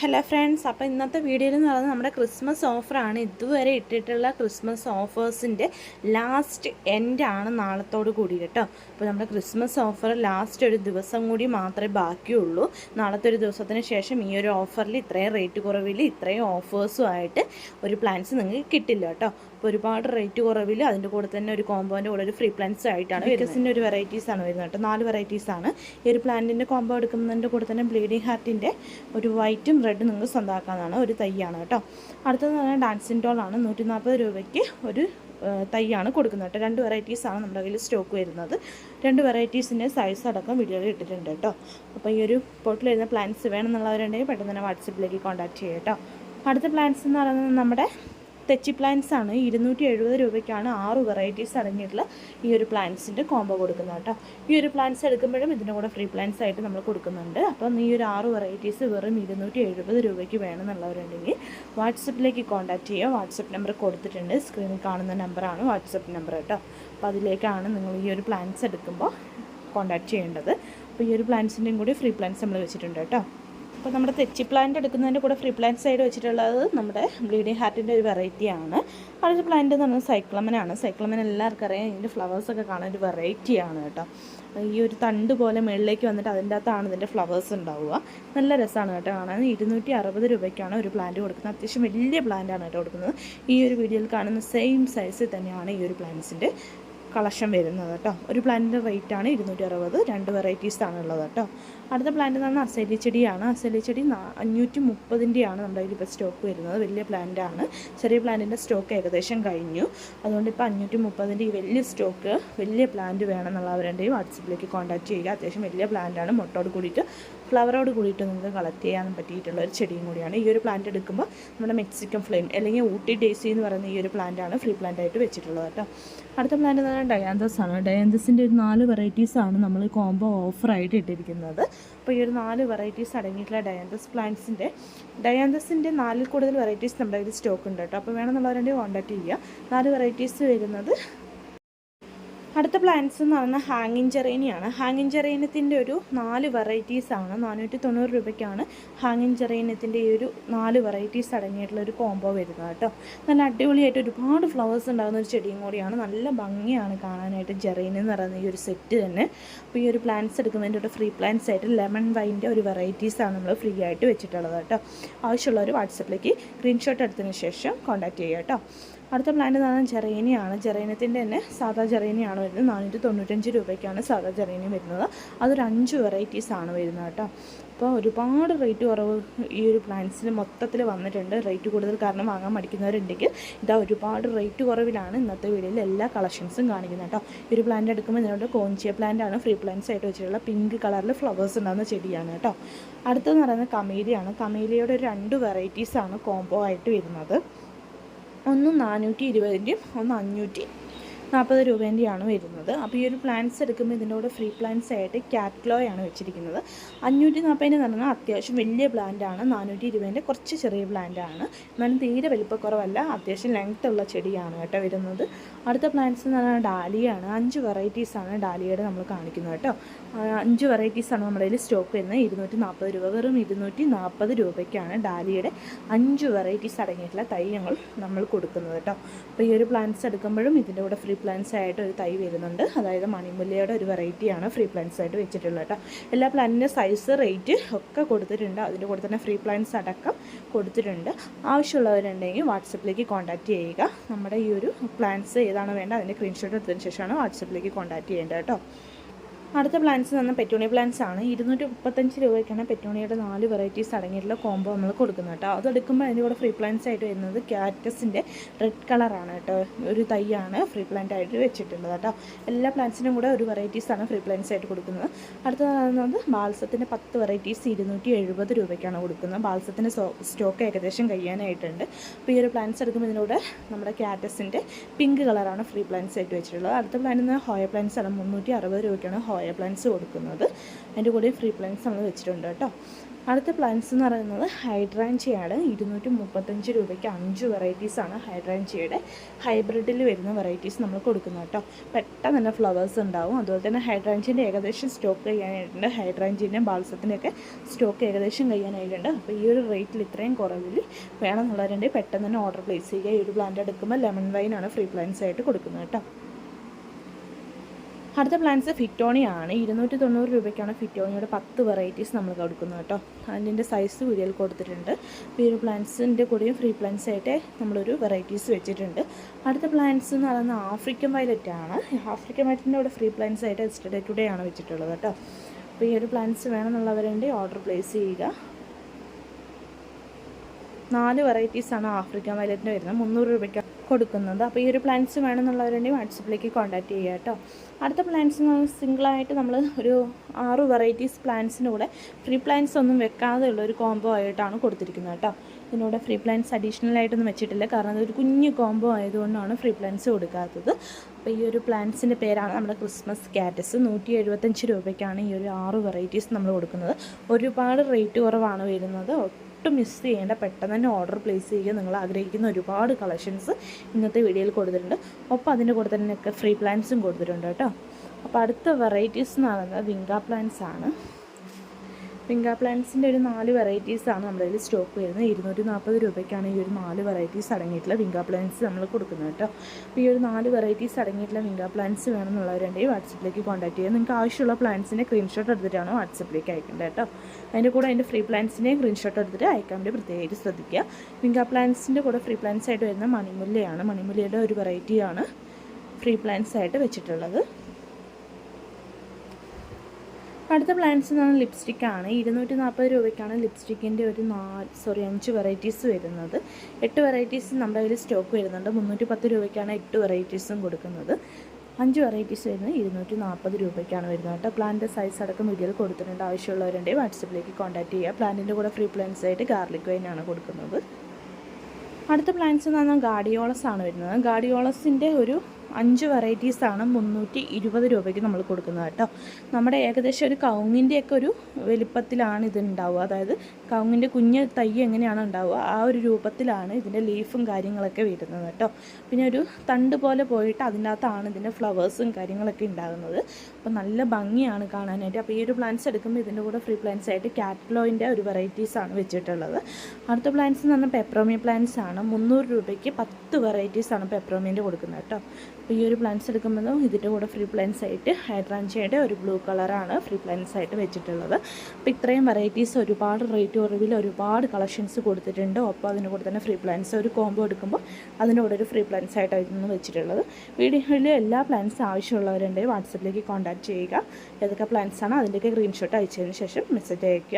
Hello friends അപ്പോൾ ഇന്നത്തെ വീഡിയോയിൽ എന്ന് പറയുന്നത് നമ്മുടെ ക്രിസ്മസ് ഓഫറാണ്. ഇതുവരെ ഇട്ടിട്ടുള്ള ക്രിസ്മസ് ഓഫേഴ്സിന്റെ ലാസ്റ്റ് എൻഡ് ആണ് നാളത്തോട് കൂടി കേട്ടോ. അപ്പോൾ നമ്മുടെ ക്രിസ്മസ് ഓഫർ ലാസ്റ്റ് ഒരു ദിവസം കൂടി മാത്രമേ ബാക്കിയുള്ളൂ. നാളത്തെ ഒരു ദിവസത്തിന് ശേഷം ഈ ഒരു ഓഫറിൽ ഇത്രയും റേറ്റ് കുറവിൽ ഇത്രയും ഓഫേഴ്സുമായിട്ട് ഒരു പ്ലാൻസ് നിങ്ങൾക്ക് കിട്ടില്ല കേട്ടോ. ഒരുപാട് റേറ്റ് കുറവിൽ അതിന്റെ കൂടെ തന്നെ ഒരു കോമ്പോന്റെ കൂടെ ഒരു ഫ്രീ പ്ലാൻസ് ആയിട്ടാണ് വികസിന്റെ ഒരു വെറൈറ്റീസ് ആണ് വരുന്നത് കേട്ടോ. നാല് വെറൈറ്റീസ് ആണ്. ഈ ഒരു പ്ലാന്റിന്റെ കോമ്പോ എടുക്കുന്നതിന്റെ കൂടെ തന്നെ ബ്ലീഡിങ് ഹാർട്ടിന്റെ ഒരു വൈറ്റും റെഡും നിങ്ങൾക്ക് സ്വന്തമാക്കാവുന്നതാണ് ഒരു തൈയാണ് കേട്ടോ. അടുത്തത് പറഞ്ഞാൽ ഡാൻസിൻ ആണ്. നൂറ്റി നാൽപ്പത് രൂപയ്ക്ക് ഒരു തൈയാണ് കൊടുക്കുന്നത് കേട്ടോ. രണ്ട് വെറൈറ്റീസ് ആണ് നമ്മുടെ കയ്യിൽ സ്റ്റോക്ക് വരുന്നത്. രണ്ട് വെറൈറ്റീസിന്റെ സൈസ് അടക്കം വീഡിയോയിൽ ഇട്ടിട്ടുണ്ട് കേട്ടോ. അപ്പോൾ ഈ ഒരു പോട്ടിൽ വരുന്ന പ്ലാന്റ്സ് വേണമെന്നുള്ളവരുണ്ടെങ്കിൽ പെട്ടെന്ന് തന്നെ വാട്സപ്പിലേക്ക് കോൺടാക്ട് ചെയ്യാം കേട്ടോ. അടുത്ത പ്ലാന്റ്സ് എന്ന് പറയുന്നത് നമ്മുടെ തെച്ചി പ്ലാന്റ്സ് ആണ്. ഇരുന്നൂറ്റി എഴുപത് രൂപയ്ക്കാണ് ആറ് വെറൈറ്റീസ് അടങ്ങിയിട്ടുള്ള ഈ ഒരു പ്ലാന്റ്സിന്റെ കോംബോ കൊടുക്കുന്നത് കേട്ടോ. ഈ ഒരു പ്ലാന്റ്സ് എടുക്കുമ്പോഴും ഇതിന്റെ കൂടെ ഫ്രീ പ്ലാന്റ്സ് ആയിട്ട് നമ്മൾ കൊടുക്കുന്നുണ്ട്. അപ്പം ഈ ഒരു ആറ് വെറൈറ്റീസ് വെറും ഇരുന്നൂറ്റി എഴുപത് രൂപയ്ക്ക് വേണമെന്നുള്ളവരുണ്ടെങ്കിൽ വാട്സപ്പിലേക്ക് കോൺടാക്റ്റ് ചെയ്യുക. വാട്സപ്പ് നമ്പർ കൊടുത്തിട്ടുണ്ട്. സ്ക്രീനിൽ കാണുന്ന നമ്പറാണ് വാട്സപ്പ് നമ്പർ കേട്ടോ. അപ്പോൾ അതിലേക്കാണ് നിങ്ങൾ ഈ ഒരു പ്ലാന്റ്സ് എടുക്കുമ്പോൾ കോൺടാക്റ്റ് ചെയ്യേണ്ടത്. അപ്പോൾ ഈ ഒരു പ്ലാന്റ്സിന്റെയും കൂടി ഫ്രീ പ്ലാന്റ്സ് നമ്മൾ വെച്ചിട്ടുണ്ട് കേട്ടോ. അപ്പോൾ നമ്മുടെ തെച്ചി പ്ലാന്റ് എടുക്കുന്നതിന്റെ കൂടെ ഫ്രീ പ്ലാന്റ് സൈഡ് വെച്ചിട്ടുള്ളത് നമ്മുടെ ബ്ലീഡിങ് ഹാർട്ടിന്റെ ഒരു വെറൈറ്റിയാണ് അടുത്ത പ്ലാന്റ് എന്ന് പറയുന്നത് സൈക്ലമനാണ് സൈക്ലമൻ എല്ലാവർക്കും അറിയാം. ഇതിന്റെ ഫ്ലവേഴ്സൊക്കെ കാണാൻ ഒരു വെറൈറ്റിയാണ് കേട്ടോ. ഈ ഒരു തണ്ട് പോലെ മുകളിലേക്ക് വന്നിട്ട് അതിന്റെ അകത്താണ് ഇതിന്റെ ഫ്ലവേഴ്സ് ഉണ്ടാവുക. നല്ല രസമാണ് കേട്ടോ കാണാൻ. ഇരുന്നൂറ്റി അറുപത് രൂപയ്ക്കാണ് ഒരു പ്ലാന്റ് കൊടുക്കുന്നത്. അത്യാവശ്യം വലിയ പ്ലാന്റാണ് കേട്ടോ കൊടുക്കുന്നത്. ഈ ഒരു വീഡിയോയിൽ കാണുന്ന സെയിം സൈസിൽ തന്നെയാണ് ഈ ഒരു പ്ലാന്റ്സിന്റെ കളക്ഷൻ വരുന്നത് കേട്ടോ. ഒരു പ്ലാന്റിന്റെ റേറ്റ് ആണ് ഇരുന്നൂറ്റി അറുപത് രണ്ട് വെറൈറ്റീസ് ആണ് ഉള്ളത് കേട്ടോ. അടുത്ത പ്ലാന്റ് എന്ന് പറഞ്ഞാൽ ചെടിയാണ്. അസേലി ചെടി അഞ്ഞൂറ്റി മുപ്പതിന്റെയാണ് നമ്മുടെ കയ്യിൽ ഇപ്പോൾ സ്റ്റോക്ക് വരുന്നത്. വലിയ പ്ലാന്റ് ആണ്. ചെറിയ പ്ലാന്റിന്റെ സ്റ്റോക്ക് ഏകദേശം കഴിഞ്ഞു. അതുകൊണ്ട് ഇപ്പോൾ അഞ്ഞൂറ്റി മുപ്പതിന്റെ ഈ വലിയ സ്റ്റോക്ക് വലിയ പ്ലാന്റ് വേണമെന്നുള്ളവരുടെയും വാട്സപ്പിലേക്ക് കോൺടാക്ട് ചെയ്യുക. അത്യാവശ്യം വലിയ പ്ലാന്റ് ആണ്. മുട്ടോട് കൂടിയിട്ട് ഫ്ലവറോട് കൂടിയിട്ട് നിങ്ങൾക്ക് കളക്ട് ചെയ്യാൻ പറ്റിയിട്ടുള്ള ഒരു ചെടിയും കൂടിയാണ്. ഈ ഒരു പ്ലാന്റ് എടുക്കുമ്പോൾ നമ്മുടെ മെക്സിക്കൻ ഫ്ലെയിം അല്ലെങ്കിൽ ഊട്ടി ഡേസി എന്ന് പറയുന്ന ഈ ഒരു പ്ലാന്റ് ആണ് ഫ്രീ പ്ലാന്റ് ആയിട്ട് വെച്ചിട്ടുള്ളത് കേട്ടോ. അടുത്ത പ്ലാന്റ് എന്ന് പറഞ്ഞാൽ ഡയാന്തസ് ആണ്. ഡയാന്തസിന്റെ ഒരു നാല് വെറൈറ്റീസ് ആണ് നമ്മൾ കോംബോ ഓഫറായിട്ട് ഇട്ടിരിക്കുന്നത്. അപ്പോൾ ഈ ഒരു നാല് വെറൈറ്റീസ് അടങ്ങിയിട്ടുള്ള ഡയാന്തസ് പ്ലാന്റ്സിന്റെ ഡയാന്തസിന്റെ നാലിൽ കൂടുതൽ വെറൈറ്റീസ് നമ്മുടെ കയ്യിൽ സ്റ്റോക്ക് ഉണ്ട് കേട്ടോ. അപ്പോൾ വേണമെന്നുള്ളവരുടെ കോൺടാക്ട് ചെയ്യുക. നാല് വെറൈറ്റീസ് വരുന്നത് അടുത്ത പ്ലാന്റ്സ് എന്ന് പറയുന്നത് ഹാങ്ങിങ് ജെറേനിയാണ് ഹാങ്ങിങ് ജെറേനത്തിന്റെ ഒരു നാല് വെറൈറ്റീസ് ആണ്. നാനൂറ്റി തൊണ്ണൂറ് രൂപയ്ക്കാണ് ഹാങ്ങിങ് ജെറേനത്തിന്റെ ഈ ഒരു നാല് വെറൈറ്റീസ് അടങ്ങിയിട്ടുള്ള ഒരു കോംബോ വരുന്നത് കേട്ടോ. നല്ല അടിപൊളിയായിട്ട് ഒരുപാട് ഫ്ലവേഴ്സ് ഉണ്ടാകുന്ന ഒരു ചെടിയും കൂടിയാണ്. നല്ല ഭംഗിയാണ് കാണാനായിട്ട് ജെറൈൻ എന്ന് പറയുന്ന ഈ ഒരു സെറ്റ് തന്നെ. അപ്പോൾ ഈ ഒരു പ്ലാന്റ്സ് എടുക്കുന്നതിന്റെ ഫ്രീ പ്ലാന്റ്സ് ആയിട്ട് ലെമൺ വൈന്റെ ഒരു വെറൈറ്റീസാണ് നമ്മൾ ഫ്രീ ആയിട്ട് വെച്ചിട്ടുള്ളത് കേട്ടോ. ആവശ്യമുള്ളവർ വാട്സപ്പിലേക്ക് സ്ക്രീൻഷോട്ട് എടുത്തതിന് ശേഷം കോൺടാക്റ്റ് ചെയ്യുക കേട്ടോ. അടുത്ത പ്ലാന്റ് എന്ന് പറഞ്ഞാൽ ജെറേനിയാണ്. ജെറേനത്തിന്റെ തന്നെ സാധാ ജെറേനിയാണ് വരുന്നത്. നാനൂറ്റി തൊണ്ണൂറ്റഞ്ച് രൂപയ്ക്കാണ് സാധാ ജെറേനി വരുന്നത്. അതൊരു അഞ്ച് വെറൈറ്റീസ് ആണ് വരുന്നത് കേട്ടോ. അപ്പോൾ ഒരുപാട് റേറ്റ് കുറവ് ഈ ഒരു പ്ലാന്റ്സിന് മൊത്തത്തിൽ വന്നിട്ടുണ്ട്. റേറ്റ് കൂടുതൽ കാരണം വാങ്ങാൻ മടിക്കുന്നവരുണ്ടെങ്കിൽ ഇതാ ഒരുപാട് റേറ്റ് കുറവിലാണ് ഇന്നത്തെ വീഡിയോയിൽ എല്ലാ കളക്ഷൻസും കാണിക്കുന്നത് കേട്ടോ. ഈ ഒരു പ്ലാന്റ് എടുക്കുമ്പോൾ ഇതിനോട് കോഞ്ചിയ പ്ലാന്റ് ആണ് ഫ്രീ പ്ലാന്റ്സ് ആയിട്ട് വെച്ചിട്ടുള്ള പിങ്ക് കളറിൽ ഫ്ലവേഴ്സ് ഉണ്ടാകുന്ന ചെടിയാണ് കേട്ടോ. അടുത്തെന്ന് പറയുന്നത് കമേലിയാണ് കമേലിയുടെ രണ്ട് വെറൈറ്റീസാണ് കോംബോ ആയിട്ട് വരുന്നത്. ഒന്ന് നാനൂറ്റി ഇരുപതിന്റെയും ഒന്ന് അഞ്ഞൂറ്റി നാൽപ്പത് രൂപേന്റെയാണ് വരുന്നത്. അപ്പോൾ ഈ ഒരു പ്ലാൻസ് എടുക്കുമ്പോൾ ഇതിന്റെ കൂടെ ഫ്രീ പ്ലാൻസ് ആയിട്ട് കാറ്റ്ലോയാണ് വെച്ചിരിക്കുന്നത്. അഞ്ഞൂറ്റി നാൽപ്പതിന് പറഞ്ഞാൽ അത്യാവശ്യം വലിയ പ്ലാന്റാണ് നാനൂറ്റി ഇരുപതിന്റെ കുറച്ച് ചെറിയ പ്ലാന്റാണ് എന്നാലും തീരെ വലിപ്പക്കുറവല്ല. അത്യാവശ്യം ലെങ്ത് ഉള്ള ചെടിയാണ് കേട്ടോ വരുന്നത്. അടുത്ത പ്ലാന്റ്സ് എന്ന് പറഞ്ഞാൽ ഡാലിയാണ്. അഞ്ച് വെറൈറ്റീസാണ് ഡാലിയുടെ നമ്മൾ കാണിക്കുന്നത് കേട്ടോ. അഞ്ച് വെറൈറ്റീസാണ് നമ്മുടെ കയ്യിൽ സ്റ്റോക്ക് വരുന്നത്. ഇരുന്നൂറ്റി നാൽപ്പത് രൂപ. വെറും ഇരുന്നൂറ്റി നാൽപ്പത് രൂപയ്ക്കാണ് ഡാലിയുടെ അഞ്ച് വെറൈറ്റീസ് അടങ്ങിയിട്ടുള്ള തൈ ഞങ്ങൾ നമ്മൾ കൊടുക്കുന്നത് കേട്ടോ. അപ്പോൾ ഈ ഒരു പ്ലാന്റ്സ് എടുക്കുമ്പോഴും ഇതിന്റെ കൂടെ ഫ്രീ പ്ലാന്റ്സ് ആയിട്ട് ഒരു തൈ വരുന്നുണ്ട്. അതായത് മണിമുല്ലയുടെ ഒരു വെറൈറ്റിയാണ് ഫ്രീ പ്ലാന്റ്സ് ആയിട്ട് വെച്ചിട്ടുള്ളത് കേട്ടോ. എല്ലാ പ്ലാന്റിന്റെ സൈസ് റേറ്റ് ഒക്കെ കൊടുത്തിട്ടുണ്ട്. അതിന്റെ കൂടെ തന്നെ ഫ്രീ പ്ലാന്റ്സ് അടക്കം കൊടുത്തിട്ടുണ്ട്. ആവശ്യമുള്ളവരുണ്ടെങ്കിൽ വാട്സപ്പിലേക്ക് കോൺടാക്റ്റ് ചെയ്യുക. നമ്മുടെ ഈ ഒരു പ്ലാന്റ്സ് ഏതാണ് വേണ്ടത്? അതിന്റെ സ്ക്രീൻഷോട്ട് എടുത്തതിന് ശേഷമാണ് വാട്സപ്പിലേക്ക് കോൺടാക്റ്റ് ചെയ്യേണ്ടത് കേട്ടോ. അടുത്ത പ്ലാന്റ്സ് തന്നെ പെറ്റോണിയ പ്ലാന്റ്സ് ആണ്. ഇരുന്നൂറ്റി മുപ്പത്തഞ്ച് രൂപയ്ക്കാണ് പെറ്റോണിയുടെ നാല് വെറൈറ്റീസ് അടങ്ങിയിട്ടുള്ള കോംബോ നമ്മൾ കൊടുക്കുന്നത് കേട്ടോ. അതെടുക്കുമ്പോൾ അതിന്റെ കൂടെ ഫ്രീ പ്ലാന്റ്സ് ആയിട്ട് വരുന്നത് ക്യാറ്റസിന്റെ റെഡ് കളറാണ് കേട്ടോ. ഒരു തൈയാണ് ഫ്രീ പ്ലാന്റ് ആയിട്ട് വെച്ചിട്ടുള്ളത് കേട്ടോ. എല്ലാ പ്ലാന്റ്സിനും കൂടെ ഒരു വെറൈറ്റീസ് ആണ് ഫ്രീ പ്ലാന്റ്സ് ആയിട്ട് കൊടുക്കുന്നത്. അടുത്തത് ബാൽസത്തിന്റെ പത്ത് വെറൈറ്റീസ് ഇരുന്നൂറ്റി എഴുപത് രൂപയ്ക്കാണ് കൊടുക്കുന്നത്. ബാൽസത്തിന്റെ സ്റ്റോക്ക് ഏകദേശം കഴിയാനായിട്ടുണ്ട്. അപ്പോൾ ഈ ഒരു പ്ലാന്റ്സ് എടുക്കുമ്പോൾ ഇതിലൂടെ നമ്മുടെ ക്യാറ്റസിന്റെ പിങ്ക് കളറാണ് ഫ്രീ പ്ലാന്റ്സ് ആയിട്ട് വെച്ചിട്ടുള്ളത്. അടുത്ത പ്ലാന്റ് ഹോയ പ്ലാന്റ്സ് ആണ്. മുന്നൂറ്റി അറുപത് രൂപയ്ക്കാണ് ഹോയ പ്ലാന്റ്സ് കൊടുക്കുന്നത്. അതിന്റെ കൂടെ ഫ്രീ പ്ലാന്റ്സ് നമ്മൾ വെച്ചിട്ടുണ്ട് കേട്ടോ. അടുത്ത പ്ലാന്റ്സ് എന്ന് പറയുന്നത് ഹൈഡ്രാഞ്ചിയാണ്. ഇരുന്നൂറ്റി മുപ്പത്തഞ്ച് രൂപയ്ക്ക് അഞ്ച് വെറൈറ്റീസാണ് ഹൈഡ്രാഞ്ചിയുടെ. ഹൈബ്രിഡിൽ വരുന്ന വെറൈറ്റീസ് നമ്മൾ കൊടുക്കുന്നത് കേട്ടോ. പെട്ടെന്ന് തന്നെ ഫ്ലവേഴ്സ് ഉണ്ടാവും. അതുപോലെ തന്നെ ഹൈഡ്രാഞ്ചിന്റെ ഏകദേശം സ്റ്റോക്ക് കഴിയാനായിട്ടുണ്ട് ഹൈഡ്രാഞ്ചിന്റെയും ബാൾസത്തിന്റെയൊക്കെ സ്റ്റോക്ക് ഏകദേശം കഴിയാനായിട്ടുണ്ട്. അപ്പോൾ ഈ ഒരു റേറ്റിൽ ഇത്രയും കുറവിൽ വേണമെന്നുള്ളവരുണ്ടെങ്കിൽ പെട്ടെന്ന് തന്നെ ഓർഡർ പ്ലേസ് ചെയ്യുക. ഈ ഒരു പ്ലാന്റ് എടുക്കുമ്പോൾ ലെമൺ വൈനാണ് ഫ്രീ പ്ലാന്റ്സ് ആയിട്ട് കൊടുക്കുന്നത് കേട്ടോ. അടുത്ത പ്ലാന്റ്സ് ഫിറ്റോണിയാണ് ഇരുന്നൂറ്റി തൊണ്ണൂറ് രൂപയ്ക്കാണ് ഫിറ്റോണിയുടെ പത്ത് വെറൈറ്റീസ് നമ്മൾ കൊടുക്കുന്നത് കേട്ടോ. അതിന്റെ സൈസ് വീഡിയോയിൽ കൊടുത്തിട്ടുണ്ട്. ഈ പ്ലാന്റ്സിന്റെ കൂടെയും ഫ്രീ പ്ലാന്റ്സ് ആയിട്ട് നമ്മളൊരു വെറൈറ്റീസ് വെച്ചിട്ടുണ്ട്. അടുത്ത പ്ലാന്റ്സ് എന്ന് പറയുന്നത് ആഫ്രിക്കൻ വയലറ്റ് ആണ്. ആഫ്രിക്കൻ വയലറ്റിന്റെ കൂടെ ഫ്രീ പ്ലാന്റ്സ് ആയിട്ട് എസ്റ്റഡേ ടുഡേ ആണ് വെച്ചിട്ടുള്ളത് കേട്ടോ. അപ്പോൾ ഈ ഒരു പ്ലാന്റ്സ് വേണമെന്നുള്ളവരുണ്ടെങ്കിൽ ഓർഡർ പ്ലേസ് ചെയ്യുക. നാല് വെറൈറ്റീസാണ് ആഫ്രിക്കൻ വയലറ്റിന്റെ വരുന്നത്. മുന്നൂറ് രൂപയ്ക്ക് കൊടുക്കുന്നത്. അപ്പോൾ ഈ ഒരു പ്ലാന്റ്സ് വേണമെന്നുള്ളവരുണ്ടെങ്കിൽ വാട്സപ്പിലേക്ക് കോൺടാക്റ്റ് ചെയ്യുക കേട്ടോ. അടുത്ത പറഞ്ഞാൽ സിംഗിളായിട്ട് നമ്മൾ ഒരു ആറ് വെറൈറ്റീസ് പ്ലാന്റ്സിന്റെ കൂടെ ഫ്രീ പ്ലാന്റ്സ് ഒന്നും വെക്കാതെ ഉള്ള ഒരു കോംബോ ആയിട്ടാണ് കൊടുത്തിരിക്കുന്നത് കേട്ടോ. ഇതിനൂടെ ഫ്രീ പ്ലാന്റ്സ് അഡീഷണൽ ആയിട്ടൊന്നും വെച്ചിട്ടില്ല. കാരണം അതൊരു കുഞ്ഞ് കോംബോ ആയതുകൊണ്ടാണ് ഫ്രീ പ്ലാന്റ്സ് കൊടുക്കാത്തത്. അപ്പോൾ ഈ ഒരു പ്ലാന്റ്സിന്റെ പേരാണ് നമ്മുടെ ക്രിസ്മസ് കാറ്റസ് നൂറ്റി എഴുപത്തഞ്ച് രൂപയ്ക്കാണ് ഈ ഒരു ആറ് വെറൈറ്റീസ് നമ്മൾ കൊടുക്കുന്നത്. ഒരുപാട് റേറ്റ് കുറവാണ് വരുന്നത്. ഒട്ടും മിസ് ചെയ്യേണ്ട പെട്ടെന്ന് തന്നെ ഓർഡർ പ്ലേസ് ചെയ്യുക നിങ്ങൾ ആഗ്രഹിക്കുന്ന ഒരുപാട് കളക്ഷൻസ് ഇന്നത്തെ വീഡിയോയിൽ കൊടുത്തിട്ടുണ്ട്. ഒപ്പം അതിന്റെ കൂടെ തന്നെ ഫ്രീ പ്ലാൻസും കൊടുത്തിട്ടുണ്ട് കേട്ടോ. അപ്പോൾ അടുത്ത വെറൈറ്റീസ് എന്ന് പറയുന്നത് വിങ്ക പ്ലാന്റ്സ് ആണ്. വിങ്ക പ്ലാന്റ്സിന്റെ ഒരു നാല് വെറൈറ്റീസാണ് നമ്മുടെ കയ്യിൽ സ്റ്റോക്ക് വരുന്നത്. ഇരുന്നൂറ്റി നാൽപ്പത് രൂപയ്ക്കാണ് ഈ ഒരു നാല് വെറൈറ്റീസ് അടങ്ങിയിട്ടുള്ള വിങ്ക പ്ലാന്റ്സ് നമ്മൾ കൊടുക്കുന്നത് കേട്ടോ. അപ്പോൾ ഈ ഒരു നാല് വെറൈറ്റീസ് അടങ്ങിയിട്ടുള്ള വിങ്ക പ്ലാന്റ്സ് വേണമെന്നുള്ളവരുണ്ടെങ്കിൽ വാട്സപ്പിലേക്ക് കോൺടാക്ട് ചെയ്യുക. നിങ്ങൾക്ക് ആവശ്യമുള്ള പ്ലാന്റ്സിന്റെ സ്ക്രീൻഷോട്ട് എടുത്തിട്ടാണ് വാട്സപ്പിലേക്ക് അയക്കേണ്ടത് കേട്ടോ. അതിന്റെ കൂടെ അതിന്റെ ഫ്രീ പ്ലാന്റ്സിന്റെയും സ്ക്രീൻഷോട്ട് എടുത്തിട്ട് അയക്കാൻ വേണ്ടി പ്രത്യേകിച്ച് ശ്രദ്ധിക്കുക. വിങ്ക പ്ലാന്റ്സിന്റെ കൂടെ ഫ്രീ പ്ലാന്റ്സ് ആയിട്ട് വരുന്ന മണിമുല്ലയാണ്. മണിമുല്ലയുടെ ഒരു വെറൈറ്റിയാണ് ഫ്രീ പ്ലാന്റ്സ് ആയിട്ട് വെച്ചിട്ടുള്ളത്. അടുത്ത പ്ലാൻസ് എന്ന് പറഞ്ഞാൽ ലിപ്സ്റ്റിക് ആണ്. ഇരുന്നൂറ്റി നാൽപ്പത് രൂപയ്ക്കാണ് ലിപ്സ്റ്റിക്കിന്റെ ഒരു നാല് സോറി അഞ്ച് വെറൈറ്റീസ് വരുന്നത്. എട്ട് വെറൈറ്റീസ് നമ്മുടെ കയ്യിൽ സ്റ്റോക്ക് വരുന്നുണ്ട്. മുന്നൂറ്റി പത്ത് രൂപയ്ക്കാണ് എട്ട് വെറൈറ്റീസും കൊടുക്കുന്നത്. അഞ്ച് വെറൈറ്റീസ് വരുന്നത് ഇരുന്നൂറ്റി നാൽപ്പത് രൂപയ്ക്കാണ് വരുന്നത് കേട്ടോ. പ്ലാന്റിന്റെ സൈസ് അടക്കം വീഡിയോയിൽ കൊടുത്തിട്ടുണ്ട്. ആവശ്യമുള്ളവരുണ്ടെങ്കിൽ വാട്സപ്പിലേക്ക് കോൺടാക്ട് ചെയ്യുക പ്ലാന്റിന്റെ കൂടെ ഫ്രീ പ്ലാന്റ്സ് ആയിട്ട് ഗാർലിക് വൈനാണ് കൊടുക്കുന്നത്. അടുത്ത പ്ലാന്റ്സ് എന്ന് പറഞ്ഞാൽ ഗാഡിയോളസ് ആണ് വരുന്നത്. ഗാഡിയോളസിന്റെ ഒരു അഞ്ച് വെറൈറ്റീസാണ് മുന്നൂറ്റി ഇരുപത് രൂപയ്ക്ക് നമ്മൾ കൊടുക്കുന്നത് കേട്ടോ. നമ്മുടെ ഏകദേശം ഒരു കവുങ്ങിന്റെയൊക്കെ ഒരു വലിപ്പത്തിലാണ് ഇത് ഉണ്ടാവുക അതായത് കവുങ്ങിന്റെ കുഞ്ഞ് തൈ എങ്ങനെയാണ് ഉണ്ടാവുക? ആ ഒരു രൂപത്തിലാണ് ഇതിന്റെ ലീഫും കാര്യങ്ങളൊക്കെ വരുന്നത് കേട്ടോ. പിന്നെ ഒരു തണ്ട് പോലെ പോയിട്ട് അതിന്റെ അകത്താണ് ഇതിന്റെ ഫ്ലവേഴ്സും കാര്യങ്ങളൊക്കെ ഉണ്ടാകുന്നത്. അപ്പോൾ നല്ല ഭംഗിയാണ് കാണാനായിട്ട്. അപ്പോൾ ഈ ഒരു പ്ലാന്റ്സ് എടുക്കുമ്പോൾ ഇതിന്റെ കൂടെ ഫ്രീ പ്ലാന്റ്സ് ആയിട്ട് കാറ്റ്ലോയിന്റെ ഒരു വെറൈറ്റീസാണ് വെച്ചിട്ടുള്ളത്. അടുത്ത പ്ലാന്റ്സ് എന്ന് പറഞ്ഞാൽ പെപ്രോമിയ പ്ലാന്റ്സ് ആണ്. മുന്നൂറ് രൂപയ്ക്ക് പത്ത് വെറൈറ്റീസാണ് പെപ്പറോമിന്റെ കൊടുക്കുന്നത് കേട്ടോ. അപ്പോൾ ഈ ഒരു പ്ലാന്റ്സ് എടുക്കുമ്പോഴും ഇതിന്റെ കൂടെ ഫ്രീ പ്ലാന്റ്സ് ആയിട്ട് ഹൈഡ്രാഞ്ചയുടെ ഒരു ബ്ലൂ കളറാണ് ഫ്രീ പ്ലാന്റ്സ് ആയിട്ട് വെച്ചിട്ടുള്ളത്. അപ്പോൾ ഇത്രയും വെറൈറ്റീസ് ഒരുപാട് റേറ്റ് കുറവിൽ ഒരുപാട് കളക്ഷൻസ് കൊടുത്തിട്ടുണ്ട്. ഒപ്പം അതിന്റെ കൂടെ തന്നെ ഫ്രീ പ്ലാന്റ്സ് ഒരു കോംബോ എടുക്കുമ്പോൾ അതിന്റെ കൂടെ ഒരു ഫ്രീ പ്ലാന്റ്സ് ആയിട്ടായിരുന്നു വെച്ചിട്ടുള്ളത്. വീഡിയോയിൽ എല്ലാ പ്ലാന്റ്സ് ആവശ്യമുള്ളവരുണ്ടെങ്കിൽ വാട്സപ്പിലേക്ക് കോൺടാക്ട് ചെയ്യുക. ഏതൊക്കെ പ്ലാന്റ്സ് ആണ് അതിന്റെയൊക്കെ സ്ക്രീൻഷോട്ട് അയച്ചതിന് ശേഷം മെസ്സേജ് അയയ്ക്കുക.